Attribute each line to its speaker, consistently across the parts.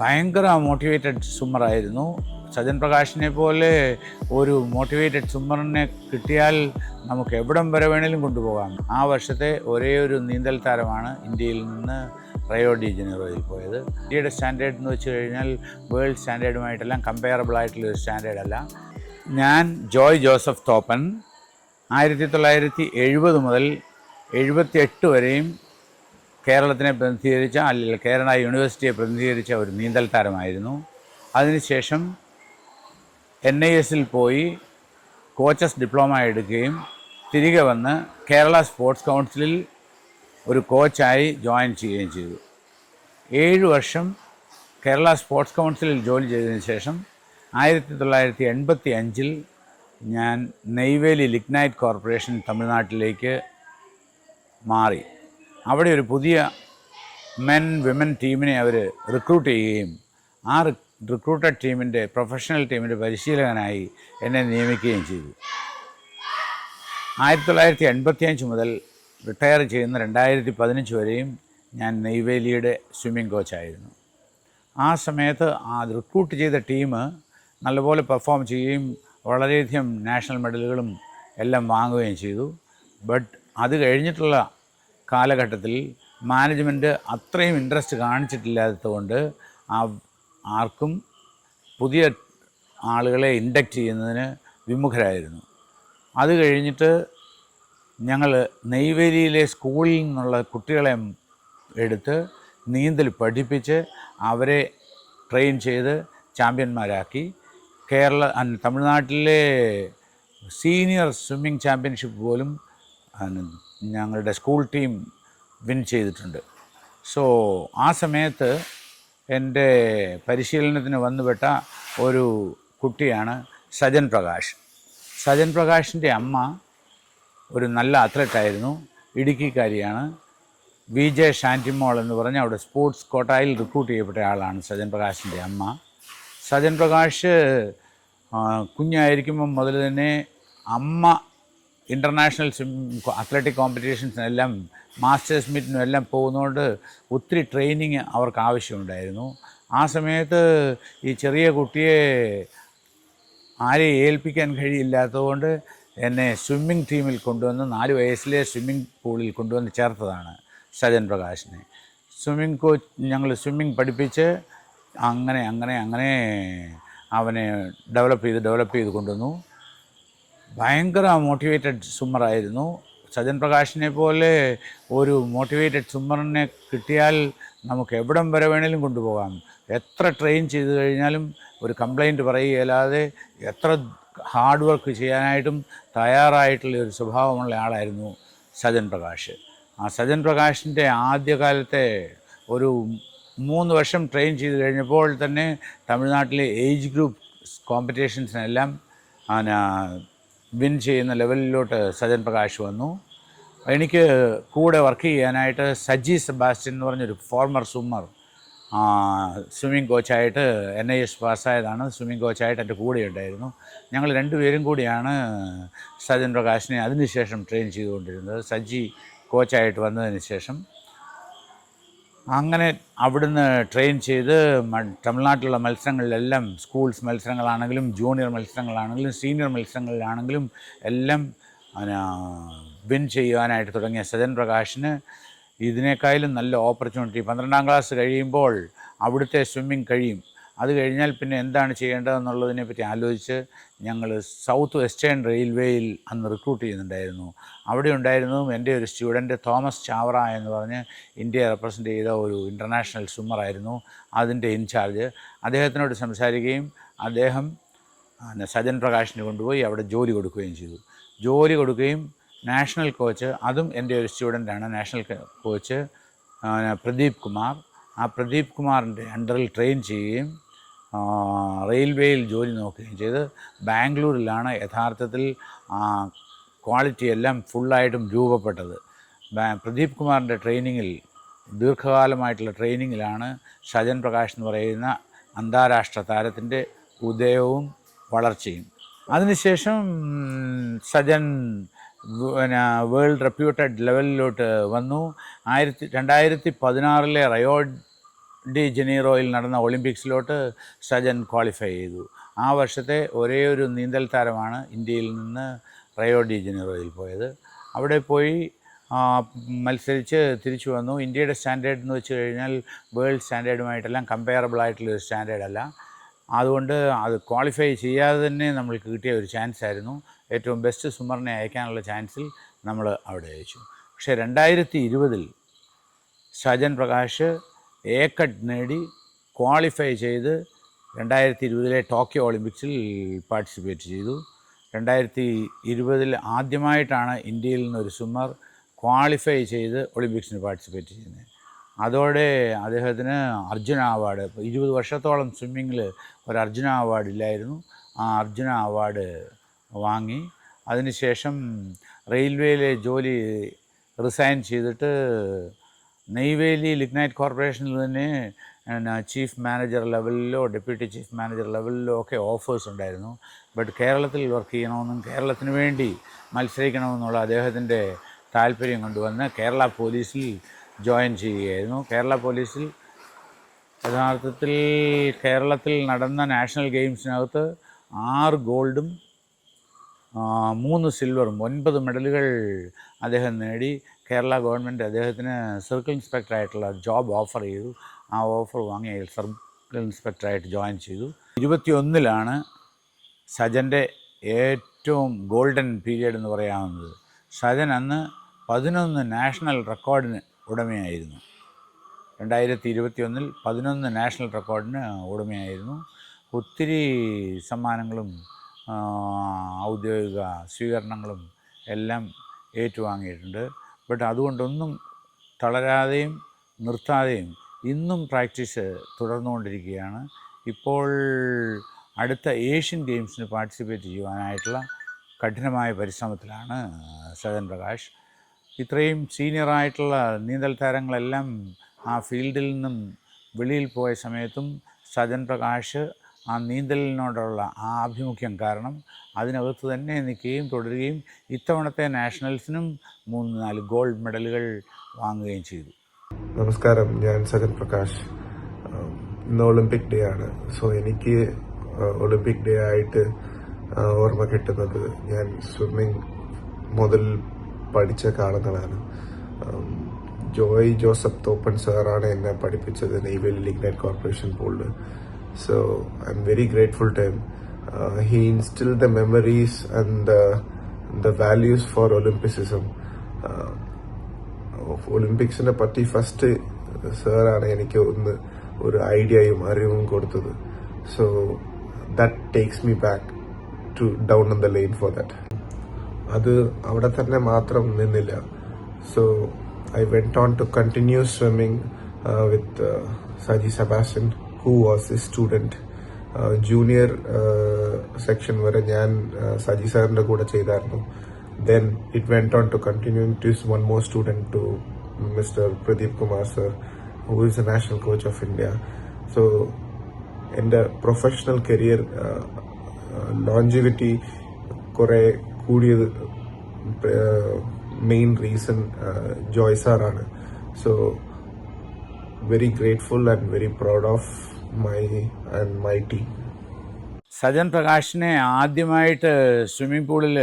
Speaker 1: ഭയങ്കര മോട്ടിവേറ്റഡ് സ്വിമ്മറായിരുന്നു സജൻ പ്രകാശിനെ പോലെ ഒരു മോട്ടിവേറ്റഡ് സ്വിമ്മറിനെ കിട്ടിയാൽ നമുക്ക് എവിടം വരെ വേണേലും കൊണ്ടുപോകാം. ആ വർഷത്തെ ഒരേ ഒരു നീന്തൽ താരമാണ് ഇന്ത്യയിൽ നിന്ന് റയോ ഡി ജനറോയിൽ പോയത്. ഇന്ത്യയുടെ സ്റ്റാൻഡേർഡ് എന്ന് വെച്ച് കഴിഞ്ഞാൽ വേൾഡ് സ്റ്റാൻഡേർഡുമായിട്ടെല്ലാം കമ്പയറബിൾ ആയിട്ടുള്ള ഒരു സ്റ്റാൻഡേർഡ് അല്ല. ഞാൻ ജോയ് ജോസഫ് തോപ്പൻ ആയിരത്തി തൊള്ളായിരത്തി എഴുപത് മുതൽ എഴുപത്തി എട്ട് വരെയും കേരളത്തിനെ പ്രതിനിധീകരിച്ച അല്ലെങ്കിൽ കേരള യൂണിവേഴ്സിറ്റിയെ പ്രതിനിധീകരിച്ച ഒരു നീന്തൽ താരമായിരുന്നു. അതിനുശേഷം എൻ ഐ എസിൽ പോയി കോച്ചസ് ഡിപ്ലോമ എടുക്കുകയും തിരികെ വന്ന് കേരള സ്പോർട്സ് കൗൺസിലിൽ ഒരു കോച്ചായി ജോയിൻ ചെയ്യുകയും ചെയ്തു. ഏഴ് വർഷം കേരള സ്പോർട്സ് കൗൺസിലിൽ ജോലി ചെയ്തതിന് ശേഷം ആയിരത്തി തൊള്ളായിരത്തി എൺപത്തി അഞ്ചിൽ ഞാൻ നെയ്വേലി ലിഗ്നൈറ്റ് കോർപ്പറേഷൻ തമിഴ്നാട്ടിലേക്ക് മാറി. അവിടെ ഒരു പുതിയ മെൻ വിമൻ ടീമിനെ അവർ റിക്രൂട്ട് ചെയ്യുകയും ആ റിക്രൂട്ടഡ് ടീമിന്റെ പ്രൊഫഷണൽ ടീമിന്റെ പരിശീലകനായി എന്നെ നിയമിക്കുകയും ചെയ്തു. ആയിരത്തി തൊള്ളായിരത്തി എൺപത്തി അഞ്ച് മുതൽ റിട്ടയർ ചെയ്യുന്ന രണ്ടായിരത്തി പതിനഞ്ച് വരെയും ഞാൻ നെയ്വേലിയുടെ സ്വിമ്മിംഗ് കോച്ചായിരുന്നു ആ സമയത്ത് ആ റിക്രൂട്ട് ചെയ്ത ടീം നല്ലപോലെ പെർഫോം ചെയ്യുകയും വളരെയധികം നാഷണൽ മെഡലുകളും എല്ലാം വാങ്ങുകയും ചെയ്തു. ബട്ട് അത് കഴിഞ്ഞിട്ടുള്ള കാലഘട്ടത്തിൽ മാനേജ്മെന്റ് അത്രയും ഇൻട്രസ്റ്റ് കാണിച്ചിട്ടില്ലാത്തതുകൊണ്ട് ആർക്കും പുതിയ ആളുകളെ ഇൻഡക്റ്റ് ചെയ്യുന്നതിന് വിമുഖരായിരുന്നു. അത് കഴിഞ്ഞിട്ട് ഞങ്ങൾ നെയ്വേലിയിലെ സ്കൂളിൽ നിന്നുള്ള കുട്ടികളെ എടുത്ത് നീന്തൽ പഠിപ്പിച്ച് അവരെ ട്രെയിൻ ചെയ്ത് ചാമ്പ്യന്മാരാക്കി. കേരള തമിഴ്നാട്ടിലെ സീനിയർ സ്വിമ്മിംഗ് ചാമ്പ്യൻഷിപ്പ് പോലും ഞങ്ങളുടെ സ്കൂൾ ടീം വിൻ ചെയ്തിട്ടുണ്ട്. സോ ആ സമയത്ത് എന്റെ പരിശീലനത്തിന് വന്നുപെട്ട ഒരു കുട്ടിയാണ് സജൻ പ്രകാശ്. സജൻ പ്രകാശിന്റെ അമ്മ ഒരു നല്ല അത്ലറ്റായിരുന്നു ഇടുക്കിക്കാരിയാണ്. വി ജെ ഷാന്റിമോൾ എന്ന് പറഞ്ഞ് അവിടെ സ്പോർട്സ് കോട്ടായിൽ റിക്രൂട്ട് ചെയ്യപ്പെട്ട ആളാണ് സജൻ പ്രകാശിന്റെ അമ്മ. സജൻ പ്രകാശ് കുഞ്ഞായിരിക്കുമ്പം മുതൽ തന്നെ അമ്മ ഇന്റർനാഷണൽ അത്ലറ്റിക് കോമ്പറ്റീഷൻസിനെല്ലാം മാസ്റ്റേഴ്സ് മീറ്റിനും എല്ലാം പോകുന്നതുകൊണ്ട് ഒത്തിരി ട്രെയിനിങ് അവർക്ക് ആവശ്യമുണ്ടായിരുന്നു ആ സമയത്ത് ഈ ചെറിയ കുട്ടിയെ ആരെയും ഏൽപ്പിക്കാൻ കഴിയില്ലാത്തതുകൊണ്ട് എന്നെ സ്വിമ്മിംഗ് ടീമിൽ കൊണ്ടുവന്ന് നാല് വയസ്സിലെ സ്വിമ്മിംഗ് പൂളിൽ കൊണ്ടുവന്ന് ചേർത്തതാണ് സജൻ പ്രകാശിനെ. സ്വിമ്മിംഗ് കോച്ച് ഞങ്ങൾ സ്വിമ്മിംഗ് പഠിപ്പിച്ച് അങ്ങനെ അങ്ങനെ അങ്ങനെ അവനെ ഡെവലപ്പ് ചെയ്ത് ഡെവലപ്പ് ചെയ്ത് കൊണ്ടുവന്നു. ഭയങ്കര മോട്ടിവേറ്റഡ് സ്വിമ്മറായിരുന്നു സജൻ പ്രകാശിനെ പോലെ ഒരു മോട്ടിവേറ്റഡ് സ്വിമ്മറിനെ കിട്ടിയാൽ നമുക്ക് എവിടം വരെ വേണേലും കൊണ്ടുപോകാം. എത്ര ട്രെയിൻ ചെയ്ത് കഴിഞ്ഞാലും ഒരു കംപ്ലൈന്റ് പറയുകയല്ലാതെ എത്ര ഹാർഡ് വർക്ക് ചെയ്യാനായിട്ടും തയ്യാറായിട്ടുള്ള ഒരു സ്വഭാവമുള്ള ആളായിരുന്നു സജൻ പ്രകാശ്. ആ സജൻ പ്രകാശിന്റെ ആദ്യകാലത്തെ ഒരു മൂന്ന് വർഷം ട്രെയിൻ ചെയ്ത് കഴിഞ്ഞപ്പോൾ തന്നെ തമിഴ്നാട്ടിലെ ഏജ് ഗ്രൂപ്പ് കോമ്പറ്റീഷൻസിനെല്ലാം വിൻ ചെയ്യുന്ന ലെവലിലോട്ട് സജൻ പ്രകാശ് വന്നു. എനിക്ക് കൂടെ വർക്ക് ചെയ്യാനായിട്ട് സജി സെബാസ്റ്റ്യൻ എന്ന് പറഞ്ഞൊരു ഫോർമർ സ്വിമ്മർ സ്വിമ്മിംഗ് കോച്ചായിട്ട് എൻ ഐ എസ് പാസ്സായതാണ് സ്വിമ്മിംഗ് കോച്ചായിട്ട് എന്റെ കൂടെ ഉണ്ടായിരുന്നു. ഞങ്ങൾ രണ്ടുപേരും കൂടിയാണ് സജൻ പ്രകാശിനെ അതിനുശേഷം ട്രെയിൻ ചെയ്തുകൊണ്ടിരുന്നത്. സജി കോച്ചായിട്ട് വന്നതിന് ശേഷം അങ്ങനെ അവിടുന്ന് ട്രെയിൻ ചെയ്ത് തമിഴ്നാട്ടിലുള്ള മത്സരങ്ങളിലെല്ലാം സ്കൂൾസ് മത്സരങ്ങളാണെങ്കിലും ജൂനിയർ മത്സരങ്ങളാണെങ്കിലും സീനിയർ മത്സരങ്ങളിലാണെങ്കിലും എല്ലാം വിൻ ചെയ്യുവാനായിട്ട് തുടങ്ങിയ സജൻ പ്രകാശിന് ഇതിനേക്കാളും നല്ല ഓപ്പർച്യൂണിറ്റി പന്ത്രണ്ടാം ക്ലാസ് കഴിയുമ്പോൾ അവിടുത്തെ സ്വിമ്മിങ് കഴിയും. അത് കഴിഞ്ഞാൽ പിന്നെ എന്താണ് ചെയ്യേണ്ടതെന്നുള്ളതിനെ പറ്റി ആലോചിച്ച് ഞങ്ങൾ സൗത്ത് വെസ്റ്റേൺ റെയിൽവേയിൽ അന്ന് റിക്രൂട്ട് ചെയ്യുന്നുണ്ടായിരുന്നു. അവിടെ ഉണ്ടായിരുന്നതും എന്റെ ഒരു സ്റ്റുഡന്റ് തോമസ് ചാവറ എന്ന് പറഞ്ഞ് ഇന്ത്യയെ റെപ്രസെന്റ് ചെയ്ത ഒരു ഇന്റർനാഷണൽ സ്വിമ്മറായിരുന്നു അതിന്റെ ഇൻചാർജ് അദ്ദേഹത്തിനോട് സംസാരിക്കുകയും അദ്ദേഹം സജൻ പ്രകാശിനെ കൊണ്ടുപോയി അവിടെ ജോലി കൊടുക്കുകയും ചെയ്തു. ജോലി കൊടുക്കുകയും നാഷണൽ കോച്ച് അതും എന്റെ ഒരു സ്റ്റുഡന്റാണ് നാഷണൽ കോച്ച് പ്രദീപ് കുമാർ. ആ പ്രദീപ് കുമാറിന്റെ അണ്ടറിൽ ട്രെയിൻ ചെയ്യുകയും റെയിൽവേയിൽ ജോലി നോക്കുകയും ചെയ്ത് ബാംഗ്ലൂരിലാണ് യഥാർത്ഥത്തിൽ ക്വാളിറ്റി എല്ലാം ഫുള്ളായിട്ടും രൂപപ്പെട്ടത്. പ്രദീപ് കുമാറിന്റെ ട്രെയിനിങ്ങിൽ ദീർഘകാലമായിട്ടുള്ള ട്രെയിനിങ്ങിലാണ് ഷജൻ പ്രകാശ് എന്ന് പറയുന്ന അന്താരാഷ്ട്ര താരത്തിന്റെ ഉദയവും വളർച്ചയും. അതിനുശേഷം സജൻ പിന്നെ വേൾഡ് റെപ്യൂട്ടഡ് ലെവലിലോട്ട് വന്നു. ആയിരത്തി രണ്ടായിരത്തി പതിനാറിലെ റയോ ഡി ജനീറോയിൽ നടന്ന ഒളിമ്പിക്സിലോട്ട് സജൻ ക്വാളിഫൈ ചെയ്തു. ആ വർഷത്തെ ഒരേ ഒരു നീന്തൽ താരമാണ് ഇന്ത്യയിൽ നിന്ന് റയോ ഡി ജനീറോയിൽ പോയത്. അവിടെ പോയി മത്സരിച്ച് തിരിച്ചു വന്നു. ഇന്ത്യയുടെ സ്റ്റാൻഡേർഡ് എന്ന് വെച്ച് കഴിഞ്ഞാൽ വേൾഡ് സ്റ്റാൻഡേർഡുമായിട്ടെല്ലാം കമ്പയറബിൾ ആയിട്ടുള്ളൊരു സ്റ്റാൻഡേർഡ് അല്ല. അതുകൊണ്ട് അത് ക്വാളിഫൈ ചെയ്യാതെ തന്നെ നമ്മൾക്ക് കിട്ടിയ ഒരു ചാൻസ് ആയിരുന്നു. ഏറ്റവും ബെസ്റ്റ് സ്വിമ്മറിനെ അയക്കാനുള്ള ചാൻസിൽ നമ്മൾ അവിടെ അയച്ചു. പക്ഷേ രണ്ടായിരത്തി ഇരുപതിൽ സജൻ പ്രകാശ് ഏക്കഡ് നേടി ക്വാളിഫൈ ചെയ്ത് രണ്ടായിരത്തി ഇരുപതിലെ ടോക്കിയോ ഒളിമ്പിക്സിൽ പാർട്ടിസിപ്പേറ്റ് ചെയ്തു. രണ്ടായിരത്തി ഇരുപതിൽ ആദ്യമായിട്ടാണ് ഇന്ത്യയിൽ നിന്നൊരു സ്വിമ്മർ ക്വാളിഫൈ ചെയ്ത് ഒളിമ്പിക്സിന് പാർട്ടിസിപ്പേറ്റ് ചെയ്യുന്നത്. അതോടെ അദ്ദേഹത്തിന് അർജുന അവാർഡ് ഇരുപത് വർഷത്തോളം സ്വിമ്മിങ്ങിൽ ഒരു അർജുന അവാർഡ് ഇല്ലായിരുന്നു. ആ അർജുന അവാർഡ് വാങ്ങി. അതിനുശേഷം റെയിൽവേയിലെ ജോലി റിസൈൻ ചെയ്തിട്ട് നെയ്വേലി ലിഗ്നൈറ്റ് കോർപ്പറേഷനിൽ തന്നെ ചീഫ് മാനേജർ ലെവലിലോ ഡെപ്യൂട്ടി ചീഫ് മാനേജർ ലെവലിലോ ഒക്കെ ഓഫേഴ്സ് ഉണ്ടായിരുന്നു. ബട്ട് കേരളത്തിൽ വർക്ക് ചെയ്യണമെന്നും കേരളത്തിന് വേണ്ടി മത്സരിക്കണമെന്നുള്ള അദ്ദേഹത്തിന്റെ താല്പര്യം കൊണ്ടുവന്ന് കേരള പോലീസിൽ ജോയിൻ ചെയ്യുകയായിരുന്നു. കേരള പോലീസിൽ യഥാർത്ഥത്തിൽ കേരളത്തിൽ നടന്ന നാഷണൽ ഗെയിംസിനകത്ത് ആറ് ഗോൾഡും മൂന്ന് സിൽവറും ഒൻപത് മെഡലുകൾ അദ്ദേഹം നേടി. കേരള ഗവൺമെന്റ് അദ്ദേഹത്തിന് സർക്കിൾ ഇൻസ്പെക്ടറായിട്ടുള്ള ജോബ് ഓഫർ ചെയ്തു. ആ ഓഫർ വാങ്ങി അയാൾ സർക്കിൾ ഇൻസ്പെക്ടറായിട്ട് ജോയിൻ ചെയ്തു. ഇരുപത്തിയൊന്നിലാണ് സജന്റെ ഏറ്റവും ഗോൾഡൻ പീരീഡ് എന്ന് പറയാവുന്നത്. സജൻ അന്ന് പതിനൊന്ന് നാഷണൽ റെക്കോർഡിന് ഉടമയായിരുന്നു. രണ്ടായിരത്തി ഇരുപത്തിയൊന്നിൽ പതിനൊന്ന് നാഷണൽ റെക്കോർഡിന് ഉടമയായിരുന്നു. ഒത്തിരി സമ്മാനങ്ങളും ഔദ്യോഗിക സ്വീകരണങ്ങളും എല്ലാം ഏറ്റുവാങ്ങിയിട്ടുണ്ട്. ബട്ട് അതുകൊണ്ടൊന്നും തളരാതെയും നിർത്താതെയും ഇന്നും പ്രാക്ടീസ് തുടർന്നുകൊണ്ടിരിക്കുകയാണ്. ഇപ്പോൾ അടുത്ത ഏഷ്യൻ ഗെയിംസിന് പാർട്ടിസിപ്പേറ്റ് ചെയ്യുവാനായിട്ടുള്ള കഠിനമായ പരിശ്രമത്തിലാണ് സജൻ പ്രകാശ്. ഇത്രയും സീനിയറായിട്ടുള്ള നീന്തൽ താരങ്ങളെല്ലാം ആ ഫീൽഡിൽ നിന്നും വെളിയിൽ പോയ സമയത്തും സജൻ പ്രകാശ് ആ നീന്തലിനോടുള്ള ആ ആഭിമുഖ്യം കാരണം അതിനകത്ത് തന്നെ നിൽക്കുകയും തുടരുകയും ഇത്തവണത്തെ നാഷണൽസിനും മൂന്ന് നാല് ഗോൾഡ് മെഡലുകൾ വാങ്ങുകയും ചെയ്തു.
Speaker 2: നമസ്കാരം. ഞാൻ സഗൻ പ്രകാശ്. ഇന്ന് ഒളിമ്പിക് ഡേ ആണ്. സോ എനിക്ക് ഒളിമ്പിക് ഡേ ആയിട്ട് ഓർമ്മ കിട്ടുന്നത് ഞാൻ സ്വിമ്മിംഗ് മുതൽ പഠിച്ച കാലങ്ങളാണ്. ജോയ് ജോസഫ് തോപ്പൻ സാറാണ് എന്നെ പഠിപ്പിച്ചത് നെയ്വേലി ലിഗ്നൈറ്റ് കോർപ്പറേഷൻ പൂളിൽ so I am very grateful to he instill the memories and the values for Olympicism ഒളിമ്പിക്സിനെ പറ്റി ഫസ്റ്റ് സാറാണ് എനിക്ക് ഒന്ന് ഒരു ഐഡിയയും അറിവും കൊടുത്തത്. So that takes me back to down in the line for that അത് അവിടെ തന്നെ മാത്രം നിന്നില്ല. So I went on to continue swimming with Saji Sebastian who was a student. Junior section വരെ ഞാൻ സജി സാറിന്റെ കൂടെ ചെയ്തായിരുന്നു. Then it went on to continue to one more student to mister Pradeep Kumar sir who is a national coach of India so എന്റെ professional career longevity കുറെ കൂടിയത് main reason Joy സാറാണ് so very grateful and very proud of my and my team
Speaker 1: Sajan പ്രകാശിനെ ആദ്യമായിട്ട് swimming പൂളിൽ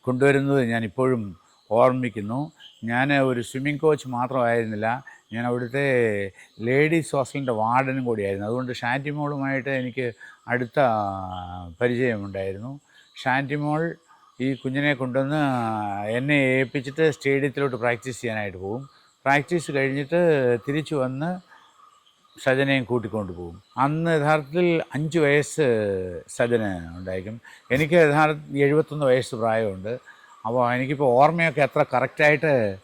Speaker 1: കൊണ്ടുവരുന്നത് ഞാൻ ഇപ്പോഴും ഓർമ്മിക്കുന്നു. ഞാൻ ഒരു സ്വിമ്മിംഗ് കോച്ച് മാത്രമായിരുന്നില്ല. ഞാൻ അവിടുത്തെ ലേഡീസ് ഹോസ്റ്റലിന്റെ വാർഡനും കൂടിയായിരുന്നു. അതുകൊണ്ട് ഷാന്റിമോളുമായിട്ട് എനിക്ക് അടുത്ത പരിചയമുണ്ടായിരുന്നു. ഷാന്റിമോൾ ഈ കുഞ്ഞിനെ കൊണ്ടുവന്ന് എന്നെ ഏൽപ്പിച്ചിട്ട് സ്റ്റേഡിയത്തിലോട്ട് പ്രാക്ടീസ് ചെയ്യാനായിട്ട് പോകും. പ്രാക്ടീസ് കഴിഞ്ഞിട്ട് തിരിച്ചു വന്ന് സജനെയും കൂട്ടിക്കൊണ്ട് പോകും. അന്ന് യഥാർത്ഥത്തിൽ അഞ്ച് വയസ്സ് സജന ഉണ്ടായിരിക്കും. എനിക്ക് യഥാർത്ഥ എഴുപത്തൊന്ന് വയസ്സ് പ്രായമുണ്ട്. അപ്പോൾ എനിക്കിപ്പോൾ ഓർമ്മയൊക്കെ എത്ര കറക്റ്റായിട്ട്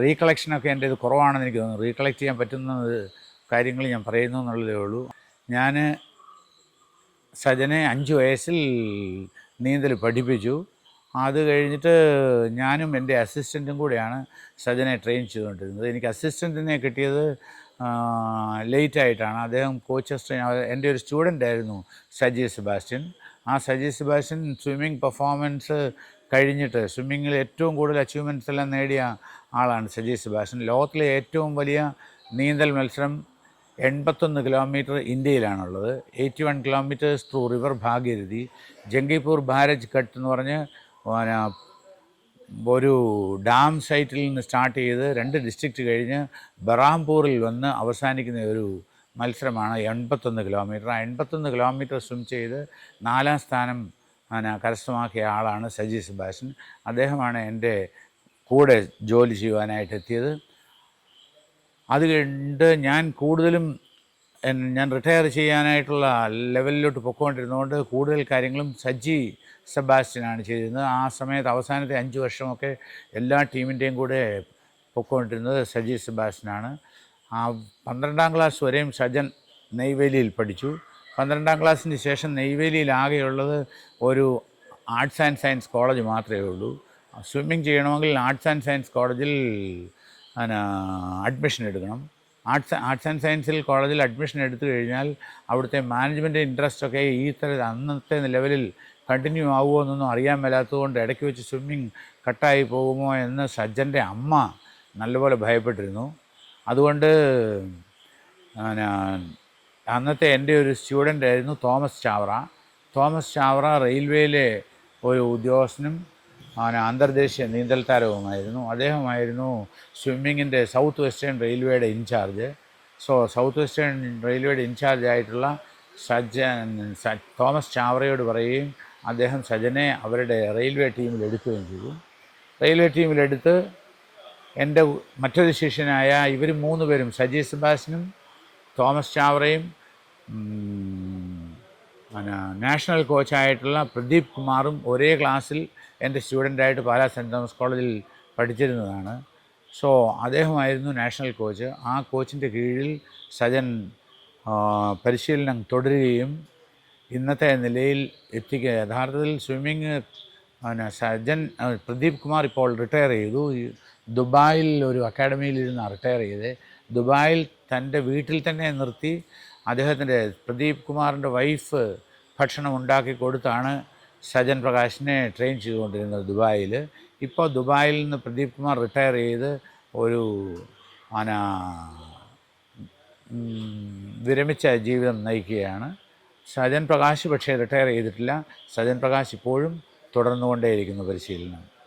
Speaker 1: റീകളക്ഷനൊക്കെ എന്റെ ഇത് കുറവാണെന്ന് എനിക്ക് തോന്നുന്നു. റീകളക്ട് ചെയ്യാൻ പറ്റുന്ന കാര്യങ്ങൾ ഞാൻ പറയുന്നു എന്നുള്ളതേ ഉള്ളൂ. ഞാൻ സജനെ അഞ്ച് വയസ്സിൽ നീന്തൽ പഠിപ്പിച്ചു. അത് കഴിഞ്ഞിട്ട് ഞാനും എന്റെ അസിസ്റ്റന്റും കൂടെയാണ് സജനെ ട്രെയിൻ ചെയ്തുകൊണ്ടിരുന്നത്. എനിക്ക് അസിസ്റ്റന്റിനെ കിട്ടിയത് ലേറ്റായിട്ടാണ് അദ്ദേഹം കോച്ചസ് എന്റെ ഒരു സ്റ്റുഡന്റ് ആയിരുന്നു സജി സെബാസ്റ്റ്യൻ. ആ സജി സെബാസ്റ്റ്യൻ സ്വിമ്മിങ് പെർഫോമൻസ് കഴിഞ്ഞിട്ട് സ്വിമ്മിങ്ങിൽ ഏറ്റവും കൂടുതൽ അച്ചീവ്മെന്റ്സ് എല്ലാം നേടിയ ആളാണ് സജി സെബാസ്റ്റ്യൻ. ലോകത്തിലെ ഏറ്റവും വലിയ നീന്തൽ മത്സരം എൺപത്തൊന്ന് kilometre ഇന്ത്യയിലാണുള്ളത്. Eighty one kilometres through river Bhagirathi Jangipur barrage cut എന്ന് പറഞ്ഞ് ഒരു ഡാം സൈറ്റിൽ നിന്ന് സ്റ്റാർട്ട് ചെയ്ത് രണ്ട് ഡിസ്ട്രിക്റ്റ് കഴിഞ്ഞ് ബറാംപൂറിൽ വന്ന് അവസാനിക്കുന്ന ഒരു മത്സരമാണ് എൺപത്തൊന്ന് കിലോമീറ്റർ ആ എൺപത്തൊന്ന് കിലോമീറ്റർ സ്വിം ചെയ്ത് നാലാം സ്ഥാനം കരസ്ഥമാക്കിയ ആളാണ് സജി സുഭാഷൻ. അദ്ദേഹമാണ് എന്റെ കൂടെ ജോലി ചെയ്യുവാനായിട്ട് എത്തിയത്. അത് കണ്ട് ഞാൻ കൂടുതലും ഞാൻ റിട്ടയർ ചെയ്യാനായിട്ടുള്ള ലെവലിലോട്ട് പൊക്കോണ്ടിരുന്നതുകൊണ്ട് കൂടുതൽ കാര്യങ്ങളും സജ്ജി സെബാസ്റ്റ്യനാണ് ചെയ്തിരുന്നത്. ആ സമയത്ത് അവസാനത്തെ അഞ്ച് വർഷമൊക്കെ എല്ലാ ടീമിന്റെയും കൂടെ പൊക്കോണ്ടിരുന്നത് സജി സെബാസ്റ്റ്യനാണ്. ആ പന്ത്രണ്ടാം ക്ലാസ് വരെയും സജൻ നെയ്വേലിയിൽ പഠിച്ചു. പന്ത്രണ്ടാം ക്ലാസ്സിന് ശേഷം നെയ്വേലിയിൽ ആകെയുള്ളത് ഒരു ആർട്സ് ആൻഡ് സയൻസ് കോളേജ് മാത്രമേ ഉള്ളൂ. സ്വിമ്മിങ് ചെയ്യണമെങ്കിൽ ആർട്സ് ആൻഡ് സയൻസ് കോളേജിൽ അഡ്മിഷൻ എടുക്കണം. ആർട്സ് ആർട്സ് ആൻഡ് സയൻസിൽ കോളേജിൽ അഡ്മിഷൻ എടുത്തു കഴിഞ്ഞാൽ അവിടുത്തെ മാനേജ്മെന്റ് ഇൻട്രസ്റ്റൊക്കെ ഈ തര അന്നത്തെ ലെവലിൽ കണ്ടിന്യൂ ആവുമോ എന്നൊന്നും അറിയാൻ മേലാത്തതുകൊണ്ട് ഇടയ്ക്ക് വെച്ച് സ്വിമ്മിങ് കട്ടായി പോകുമോ എന്ന് സജ്ജന്റെ അമ്മ നല്ലപോലെ ഭയപ്പെട്ടിരുന്നു. അതുകൊണ്ട് അന്നത്തെ എന്റെ ഒരു സ്റ്റുഡന്റ് ആയിരുന്നു തോമസ് ചാവറ തോമസ് ചാവറ റെയിൽവേയിലെ ഒരു ഉദ്യോഗസ്ഥനും അന്തർദേശീയ നീന്തൽ താരവുമായിരുന്നു അദ്ദേഹമായിരുന്നു സ്വിമ്മിങ്ങിന്റെ സൗത്ത് വെസ്റ്റേൺ റെയിൽവേയുടെ in charge. So south western റെയിൽവേയുടെ ഇൻചാർജ് ആയിട്ടുള്ള സജ്ജൻ തോമസ് ചാവറയോട് പറയുകയും അദ്ദേഹം സജനെ അവരുടെ റെയിൽവേ ടീമിൽ എടുക്കുകയും ചെയ്തു. റെയിൽവേ ടീമിലെടുത്ത് എന്റെ മറ്റൊരു ശിഷ്യനായ ഇവർ മൂന്ന് പേരും സജി സുബാസിനും തോമസ് ചാവറയും നാഷണൽ കോച്ചായിട്ടുള്ള പ്രദീപ് കുമാറും ഒരേ ക്ലാസ്സിൽ എന്റെ സ്റ്റുഡന്റായിട്ട് പാലാ സെന്റ് തോമസ് കോളേജിൽ പഠിച്ചിരുന്നതാണ്. സോ അദ്ദേഹമായിരുന്നു നാഷണൽ കോച്ച്. ആ കോച്ചിന്റെ കീഴിൽ സജൻ പരിശീലനം തുടരുകയും ഇന്നത്തെ നിലയിൽ എത്തിക്കുക. യഥാർത്ഥത്തിൽ സ്വിമ്മിങ് പിന്നെ സജ്ജൻ പ്രദീപ് കുമാർ ഇപ്പോൾ റിട്ടയർ ചെയ്തു. ദുബായിൽ ഒരു അക്കാഡമിയിൽ ഇരുന്ന് റിട്ടയർ ചെയ്ത്. ദുബായിൽ തന്റെ വീട്ടിൽ തന്നെ നിർത്തി. അദ്ദേഹത്തിന്റെ പ്രദീപ് കുമാറിന്റെ വൈഫ് ഭക്ഷണം ഉണ്ടാക്കി കൊടുത്താണ് സജൻ പ്രകാശിനെ ട്രെയിൻ ചെയ്തുകൊണ്ടിരുന്നത് ദുബായിൽ. ഇപ്പോൾ ദുബായിൽ നിന്ന് പ്രദീപ് കുമാർ റിട്ടയർ ചെയ്ത് ഒരു അന വിരമിച്ച ജീവിതം നയിക്കുകയാണ്. സജൻ പ്രകാശ് പക്ഷേ റിട്ടയർ ചെയ്തിട്ടില്ല. സജൻ പ്രകാശ് ഇപ്പോഴും തുടർന്നുകൊണ്ടേയിരിക്കുന്നു പരിശീലനം.